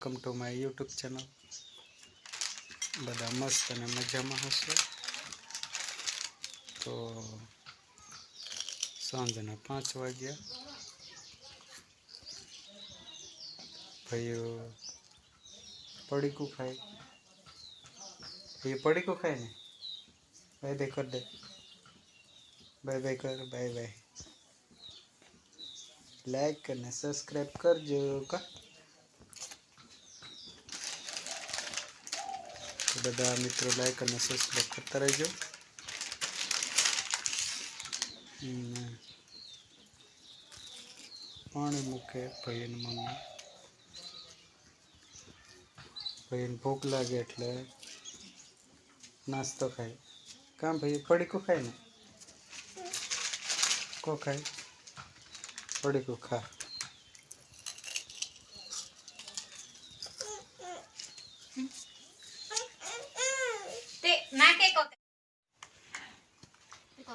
welcome to my YouTube channel બધા મસ્ત અને મજામાં હશે તો સાંજના પાંચ વાગ્યા ભાઈઓ પડીકું ખાય એ પડીકું ખાય ને બાય બાય કર દે બાય બાય કર બાય બાય લાઈક અને સબસ્ક્રાઈબ કરજો કા બધા મિત્રો લાઈક અને સબસ્ક્રાઈબ કરતા રહેજો. પાણી મૂકે ભાઈને મમ્મી. ભાઈને ભૂખ લાગે એટલે નાસ્તો ખાય. કામ ભાઈ, પડીકું ખાય ને? કો ખાય? પડીકું ખા.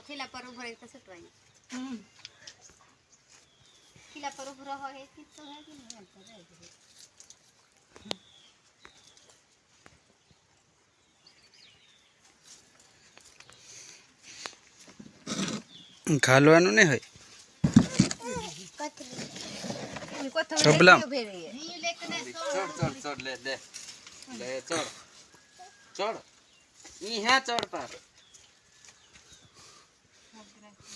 ખીલા પર ઊભો રહે તો સટવાય ખીલા પર ઊભો રહો હે તી તો હે કે નહીં તો રહે ઘાલવાનું નહીં હોય લેકને ચડ ચડ ચડ લે લે લે ચડ ચડ ઈ હે ચડ પર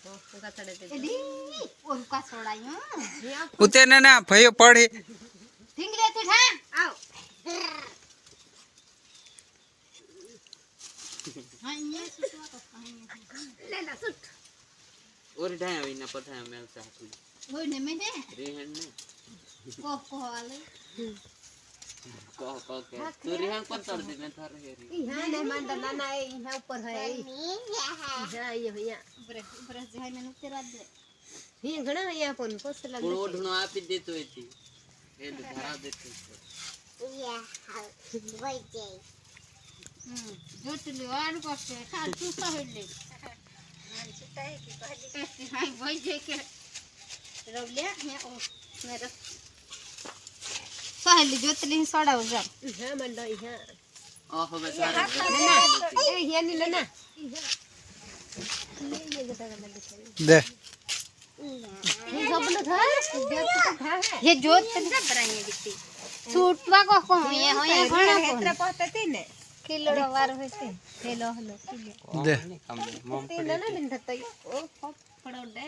જાય બાકી પેલા સટે પેલું પાતળું ને ધરવાનું વાલું એટલે હમ તો ઉકા ચડે તે ઉતે ને ના ભાઈઓ પડી ઢીંગલી તું ઠા આવ લે લા સુટ ઓરી ઢાય આવી ના પથાય મેલ સાતું રીહન ને કહો કહો કે તું રીહન કોણ ચડ દે મેં થારે હેરી ઈ હા ને માંડા નાના એ ઈ હા ઉપર હે ઈ હા ઈ અહીંયા ઉપર ઉપર જાય મને ઉતરવા દે ઈ ઘણા અહીંયા પણ પોસલા પૂળ ઓઢણો આપી દેતો હતી એ ધરા દેતો હતો. જોટલી વાર કરશે ખાલ તું સહેલી હા ભઈ જે કે રવલ્યા હે ઓ सहेली जोतली ही सड़ा हो जा हाँ मन लो है ओ हो बस ना ए ये नहीं लेना दे। सब ना घर जोत था ये जोत सब बनाई दिखती छूटवा को को ये हो ये घणा क्षेत्र पते थे ने। किलो वार होते हेलो हेलो दे। हम पड़ी ना बिंदत ओ फड़ो दे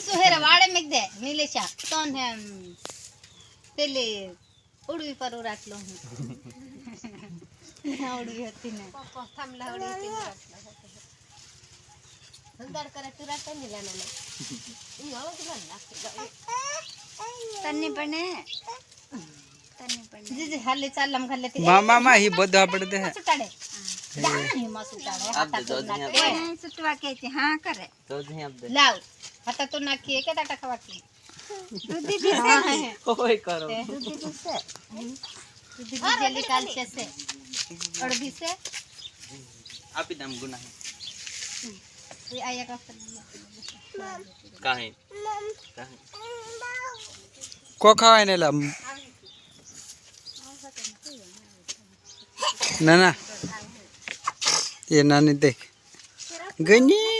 ಸುಹೇರ ವಾಡೆ ಮೆಗ್ದೆ ನೀಲೇಶ ತೋನ್ ತೆಲಿ ಉಡುವಿ ಪರೂರ ಹಾಕ್ಲು ಹುಡುಗಿ ಹೊತ್ತಿನ ಕಮಲ ಹುಡುಗಿ ಹೊಲ್ದಾಡ್ಕರೆ ತುರಾಟಂಗಿಲ್ಲ ನಾನು ತನ್ನಿ ಪಣ್ಣೆ ತನ್ನಿ ಪಣ್ಣೆ ಹಲ್ಲಿ ಚಾಲ್ ನಮ್ಗೆ ಹಲ್ಲೆ ಮಾಮ ಈ ಬದ್ದು ಹಾಬಿಡದೆ ಸುತ್ತಾಡೆ ಸುಟ್ಟಾಡೆ ಸುಟ್ಟವಾಕೈತಿ ಹಾ ಕರೆ ಲಾವ್ હતા તો નાખીએ કે ટાટા ખાવાથી દૂધી પીસે ઓય કરો દૂધી પીસે દૂધી પીસે નિકાલ છે સે અડધી સે આપી દમ ગુના હે આયા કા કાહે કો ખાવાય ને લમ ના ના એ નાની દેખ ગણી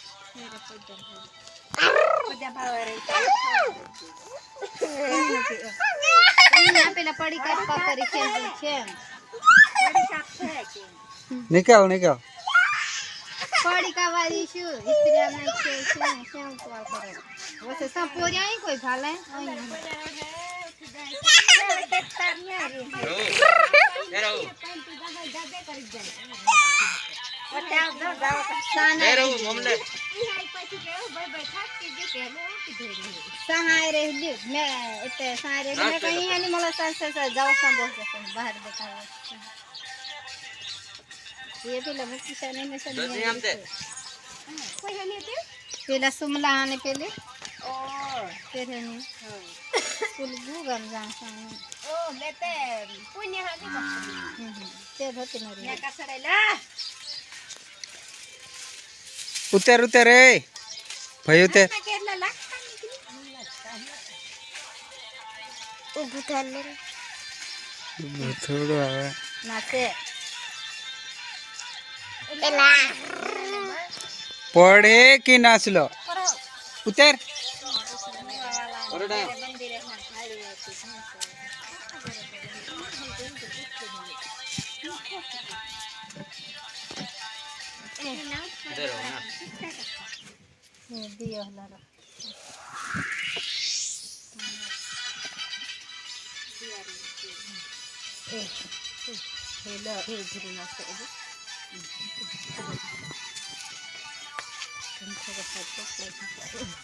यहाँ पे पड़ी काट पकड़ी खेल खेल निकाल निकाल। पड़ी का वाली शू इतरिया नहीं खेल खेल खेल सब ही कोई है सहाय रहली मैं इतने सहाय रहली मैं कहीं है नहीं मला सांस से जाओ संभव से बाहर देखा ये भी लगे किसान में सब जल्दी हम दे पहला सुमला आने पहले फिर है नहीं कुल गुगम जा साने ते धोती नरी उतर उतर ए. भाई उतर. पढ़े कि नाचलो उतर. और ढाया इधर रघुनाथ ये दियो हलारा ए